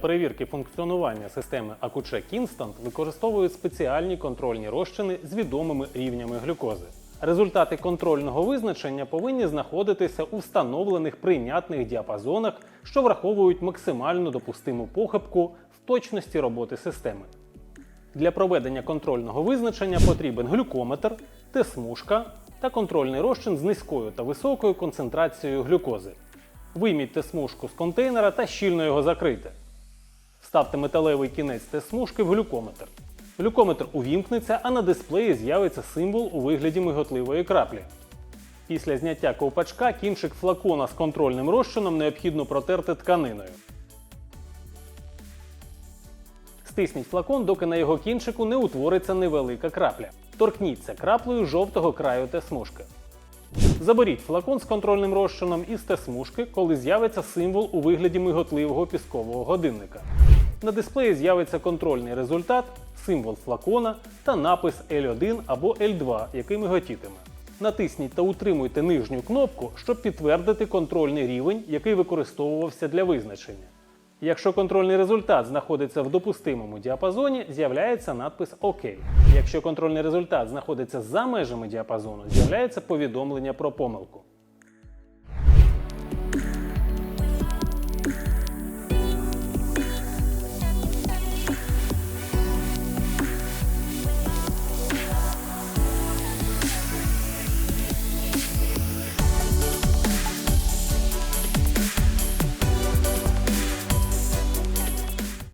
перевірки функціонування системи Accu-Check Instant використовують спеціальні контрольні розчини з відомими рівнями глюкози. Результати контрольного визначення повинні знаходитися у встановлених прийнятних діапазонах, що враховують максимально допустиму похибку в точності роботи системи. Для проведення контрольного визначення потрібен глюкометр, тесмушка та контрольний розчин з низькою та високою концентрацією глюкози. Вийміть тесмушку з контейнера та щільно його закрийте. Вставте металевий кінець тесмушки в глюкометр. Глюкометр увімкнеться, а на дисплеї з'явиться символ у вигляді миготливої краплі. Після зняття ковпачка кінчик флакона з контрольним розчином необхідно протерти тканиною. Стисніть флакон, доки на його кінчику не утвориться невелика крапля. Торкніться краплею жовтого краю тесмушки. Заберіть флакон з контрольним розчином із тесмушки, коли з'явиться символ у вигляді миготливого піскового годинника. На дисплеї з'явиться контрольний результат, символ флакона та напис L1 або L2, який миготітиме. Натисніть та утримуйте нижню кнопку, щоб підтвердити контрольний рівень, який використовувався для визначення. Якщо контрольний результат знаходиться в допустимому діапазоні, з'являється надпис ОК. Якщо контрольний результат знаходиться за межами діапазону, з'являється повідомлення про помилку.